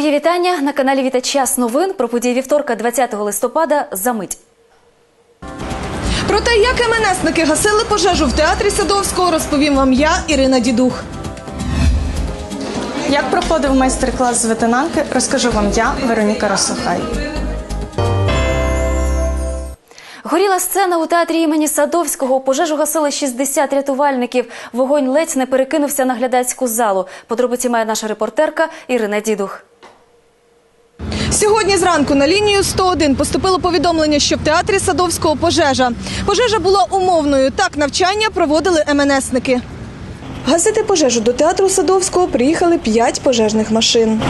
Мої вітання на каналі Віта Час новин про події вівторка 20 листопада за мить. Про те, як МНСники гасили пожежу в театрі Садовського, розповім вам я, Ірина Дідух. Як проходив майстер-клас з ветенанки, розкажу вам я, Вероніка Росохай. Горіла сцена у театрі імені Садовського. Пожежу гасили 60 рятувальників. Вогонь ледь не перекинувся на глядацьку залу. Подробиці має наша репортерка Ірина Дідух. Сьогодні зранку на лінію 101 поступило повідомлення, що в театрі Садовського пожежа. Пожежа була умовною. Так навчання проводили МНСники. Гасити пожежу до театру Садовського приїхали п'ять пожежних машин.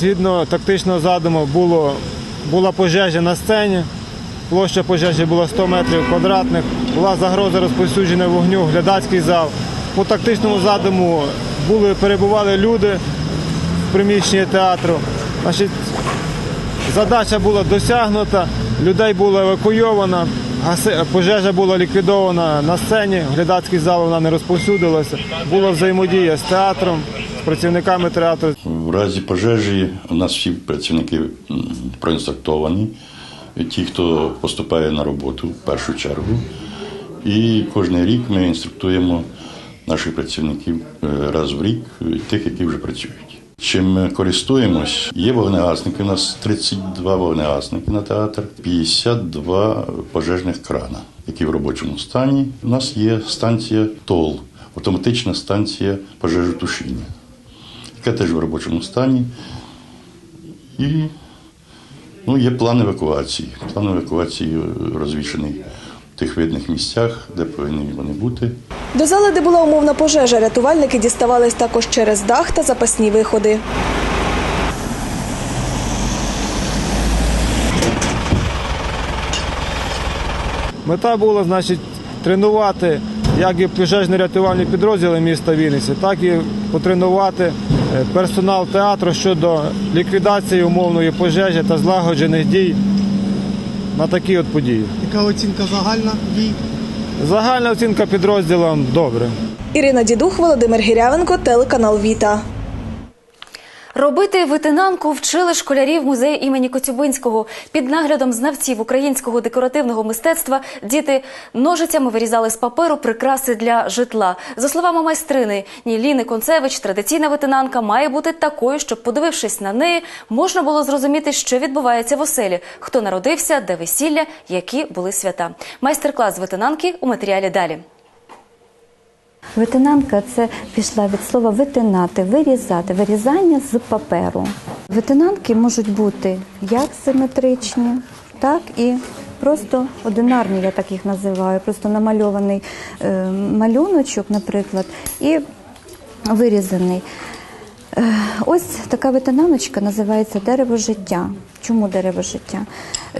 Згідно тактичного задуму було, була пожежа на сцені. Площа пожежі була 100 метрів квадратних. Була загроза розповсюдження вогню, в глядацький зал. По тактичному задуму були, перебували люди в приміщенні театру. Значить, задача була досягнута, людей було евакуйовано, пожежа була ліквідована на сцені, глядацький зал вона не розповсюдилася. Була взаємодія з театром, працівниками театру. В разі пожежі у нас всі працівники проінструктовані, ті, хто поступає на роботу в першу чергу. І кожен рік ми інструктуємо наших працівників е, раз в рік, е, тих, які вже працюють. Чим ми користуємось? Є вогнегасники, у нас 32 вогнегасники на театр, 52 пожежних крана, які в робочому стані. У нас є станція ТОЛ, автоматична станція пожежотушіння яка теж в робочому стані. І ну, є план евакуації. План евакуації розвішений в тих видних місцях, де повинні вони бути. До зали, де була умовна пожежа, рятувальники діставались також через дах та запасні виходи. Мета була, значить, тренувати як і пожежно-рятувальні підрозділи міста Вінниці, так і потренувати е, персонал театру щодо ліквідації умовної пожежі та злагоджених дій на такі от події. Яка оцінка загальна дій? Загальна оцінка підрозділам добре. Ірина Дідух, Володимир Гірявенко, телеканал Віта. Робити витинанку вчили школярів музею імені Коцюбинського. Під наглядом знавців українського декоративного мистецтва діти ножицями вирізали з паперу прикраси для житла. За словами майстрини Ніліни Концевич, традиційна витинанка має бути такою, щоб, подивившись на неї, можна було зрозуміти, що відбувається в оселі, хто народився, де весілля, які були свята. Майстер-клас витинанки у матеріалі далі. Витинанка це пішла від слова витинати, вирізати, вирізання з паперу. Витинанки можуть бути як симетричні, так і просто одинарні, я так їх називаю, просто намальований е, малюночок, наприклад, і вирізаний. Е, Ось така витинаночка називається дерево життя. Чому дерево життя?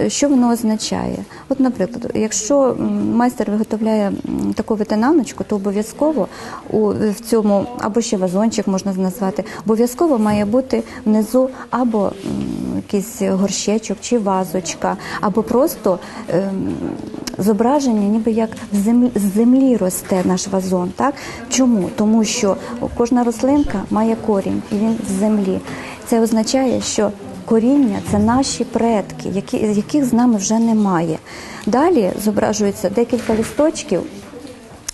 Що воно означає? От, наприклад, якщо майстер виготовляє таку витинаночку, то обов'язково в цьому або ще вазончик можна назвати, обов'язково має бути внизу або якийсь горщечок чи вазочка, або просто ем, зображення, ніби як в землі, з землі росте наш вазон. Так? Чому? Тому що кожна рослинка має корінь, і він з землі. Це означає, що коріння це наші предки, які, яких з нами вже немає. Далі зображується декілька листочків.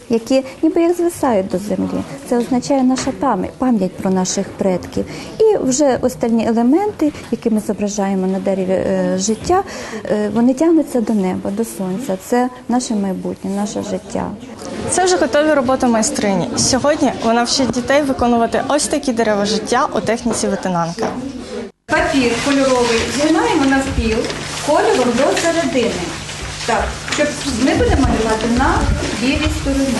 Які ніби як звисають до землі, це означає наша пам'ять, пам'ять про наших предків. І вже останні елементи, які ми зображаємо на дереві е, життя, е, вони тягнуться до неба, до сонця. Це наше майбутнє, наше життя. Це вже готові роботи майстрині. Сьогодні вона вчить дітей виконувати ось такі дерева життя у техніці ветенанка. Папір кольоровий згинаємо навпіл кольором до середини. Так, щоб ми будемо малювати на білій стороні.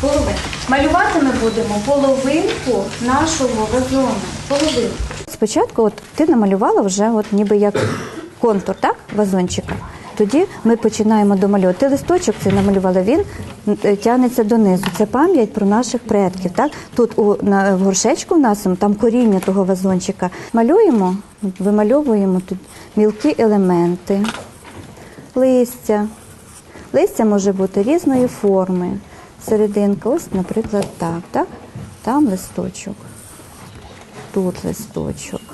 Половину. Малювати ми будемо половинку нашого вазону. Половинку. Спочатку, от ти намалювала вже, от ніби як контур, так, вазончика. Тоді ми починаємо домальовувати. Ти листочок це намалювала, він е, тягнеться донизу. Це пам'ять про наших предків. Так? Тут у, на, в горшечку в нас там коріння того вазончика. Малюємо, вимальовуємо тут мілкі елементи, листя. Листя може бути різної форми. Серединка, ось, наприклад, так, так? Там листочок, тут листочок.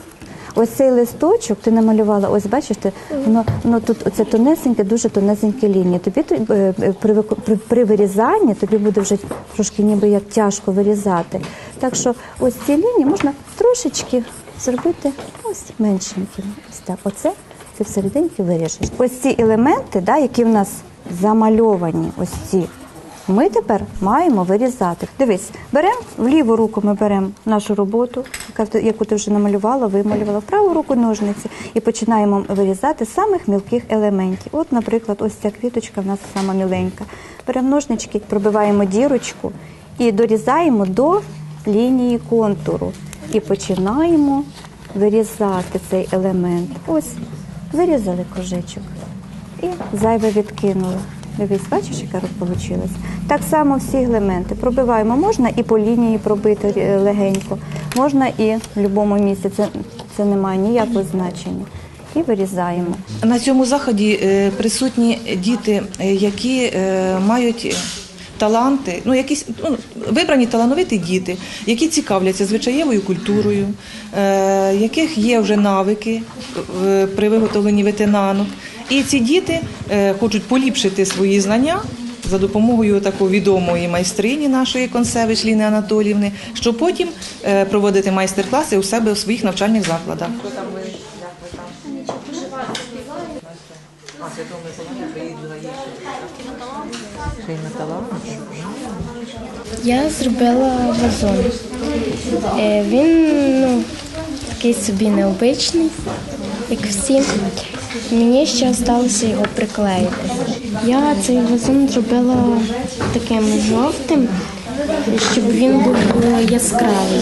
Ось цей листочок ти намалювала, ось бачиш, ти, воно, воно тут це тонесеньке, дуже тонесенькі лінії. Тобі то- е, е, при, при, при вирізанні тобі буде вже трошки ніби як тяжко вирізати. Так що ось ці лінії можна трошечки зробити ось меншенькими. Ось так. Оце ти всерединки виріжеш. Ось ці елементи, да, які в нас замальовані, ось ці. Ми тепер маємо вирізати. Дивись, беремо в ліву руку ми беремо нашу роботу, яку ти вже намалювала, вималювала, в праву руку ножниці і починаємо вирізати самих мілких елементів. От, наприклад, ось ця квіточка в нас сама міленька. Беремо ножнички, пробиваємо дірочку і дорізаємо до лінії контуру. І починаємо вирізати цей елемент. Ось, вирізали кружечок і зайве відкинули. Дивись, бачиш, яка вийшла? Так само всі елементи пробиваємо. Можна і по лінії пробити е, легенько, можна і в будь-якому місці. Це, це не має ніякого значення. І вирізаємо. На цьому заході е, присутні діти, е, які мають таланти, ну якісь ну, вибрані талановиті діти, які цікавляться звичаєвою культурою, яких є вже навики при виготовленні ветенанок. І ці діти е, хочуть поліпшити свої знання. За допомогою такої відомої майстрині нашої консевич Ліни Анатоліївни, щоб потім е, проводити майстер-класи у себе у своїх навчальних закладах. Я зробила вазон. Е, Він ну, такий собі необичний, як всі. Мені ще сталося його приклеїти. Я цей вазон зробила таким жовтим, щоб він був яскравий.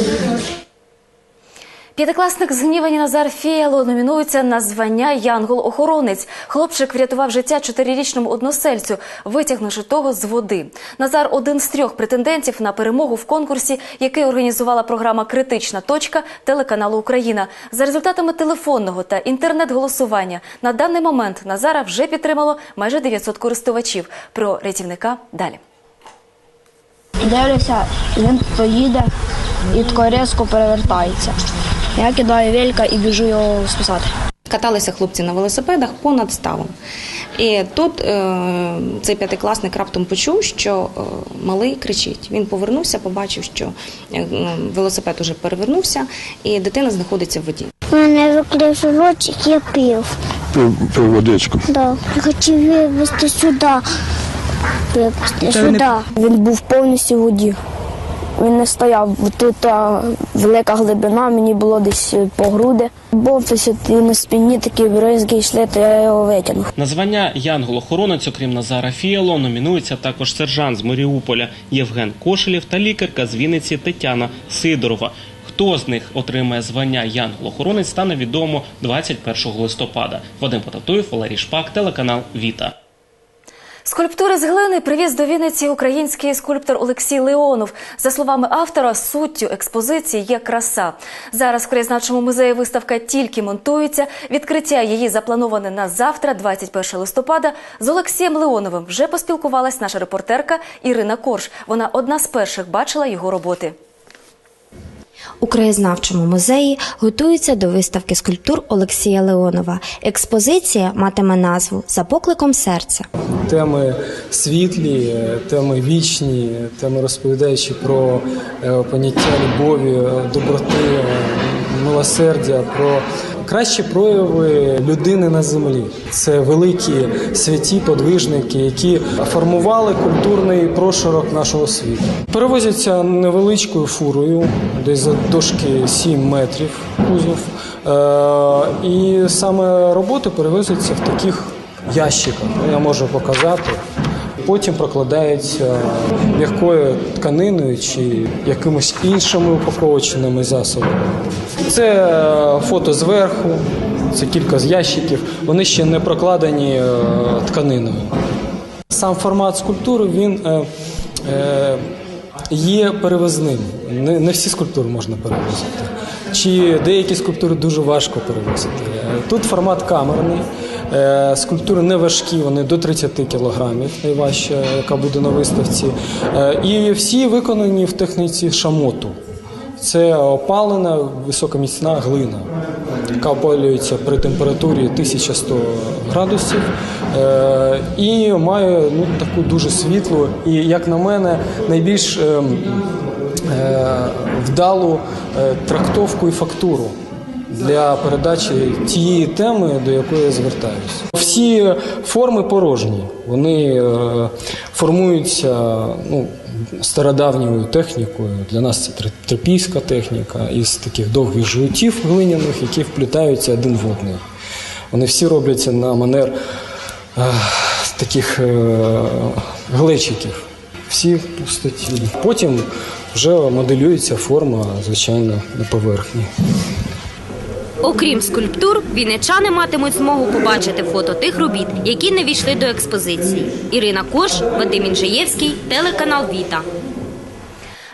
П'ятикласник з гнівані Назар Фіяло номінується на звання Янгол-охоронець. Хлопчик врятував життя чотирирічному односельцю, витягнувши того з води. Назар один з трьох претендентів на перемогу в конкурсі, який організувала програма Критична точка телеканалу Україна. За результатами телефонного та інтернет-голосування на даний момент Назара вже підтримало майже 900 користувачів. Про рятівника далі. Дивлюся, він поїде і тако різко перевертається. Я кидаю велька і біжу його спасати. Каталися хлопці на велосипедах понад ставом. І тут е, цей п'ятикласник раптом почув, що е, малий кричить. Він повернувся, побачив, що е, велосипед уже перевернувся, і дитина знаходиться в воді. У мене виклив животик, я пив. Пив водичку. Да. Я хотів вивезти сюди. Випусти сюди. Він був повністю в воді. Він не стояв. Тут а, велика глибина, мені було десь по груди. Був і на спині такі бризки йшли, то я його витягнув. На звання Янгол-охоронець, окрім Назара Фіало, номінується також сержант з Маріуполя Євген Кошелєв та лікарка з Вінниці Тетяна Сидорова. Хто з них отримає звання Янгол-охоронець, стане відомо 21 листопада. Вадим Потатуєв, Валерій Шпак, телеканал Віта. Скульптури з глини привіз до Вінниці український скульптор Олексій Леонов. За словами автора, суттю експозиції є краса. Зараз в краєзнавчому музеї виставка тільки монтується. Відкриття її заплановане на завтра, 21 листопада. З Олексієм Леоновим вже поспілкувалась наша репортерка Ірина Корж. Вона одна з перших бачила його роботи. У краєзнавчому музеї готуються до виставки скульптур Олексія Леонова. Експозиція матиме назву За покликом серця. Теми світлі, теми вічні, теми розповідаючи про е, поняття любові, е, доброти, е, милосердя, про кращі прояви людини на землі. Це великі святі подвижники, які формували культурний прошарок нашого світу. Перевозяться невеличкою фурою, десь за дошки 7 метрів кузов. Е, І саме роботи перевозяться в таких ящиках. Я можу показати. Потім прокладаються м'якою тканиною чи якимось іншими упаковочними засобами. Це е, фото зверху, це кілька з ящиків. Вони ще не прокладені е, тканиною. Сам формат скульптури він е, е, є перевозним. Не, всі скульптури можна перевозити. Чи деякі скульптури дуже важко перевозити. Е, Тут формат камерний. Е, Скульптури не важкі, вони до 30 кілограмів, найважча, яка буде на виставці. Е, І всі виконані в техніці шамоту. Це опалена високоміцна глина, яка опалюється при температурі 1100 градусів е, і має ну, таку дуже світлу і, як на мене, найбільш е, е, вдалу трактовку і фактуру для передачі тієї теми, до якої я звертаюся. Всі форми порожні, вони е, формуються ну, стародавньою технікою. Для нас це тр- трипійська техніка із таких довгих жгутів глиняних, які вплітаються один в одний. Вони всі робляться на манер е, таких е, глечиків. Всі пустоті. Потім вже моделюється форма, звичайно, на поверхні. Окрім скульптур, вінничани матимуть змогу побачити фото тих робіт, які не війшли до експозиції. Ірина Кош, Вадим Інжиєвський, телеканал Віта.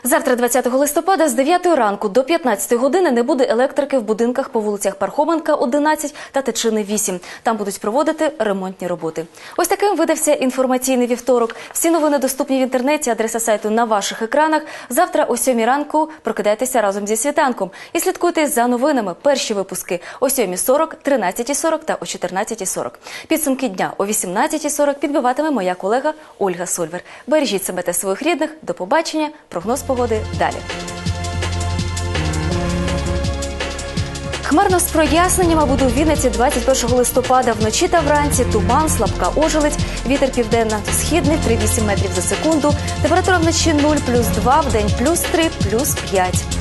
Завтра, 20 листопада, з 9 ранку до 15 години не буде електрики в будинках по вулицях Пархоменка, 11 та Тичини 8. Там будуть проводити ремонтні роботи. Ось таким видався інформаційний вівторок. Всі новини доступні в інтернеті. Адреса сайту на ваших екранах. Завтра о 7 ранку прокидайтеся разом зі світанком і слідкуйте за новинами. Перші випуски о 7.40, 13.40 та о 14.40. Підсумки дня о 18.40 підбиватиме моя колега Ольга Сольвер. Бережіть себе та своїх рідних. До побачення. Прогноз погоди далі. Хмарно з проясненнями буде у Вінниці 21 листопада. Вночі та вранці туман, слабка ожеледь, вітер південно-східний 3,8 метрів за секунду. Температура вночі 0 плюс 2, в день плюс 3, плюс 5.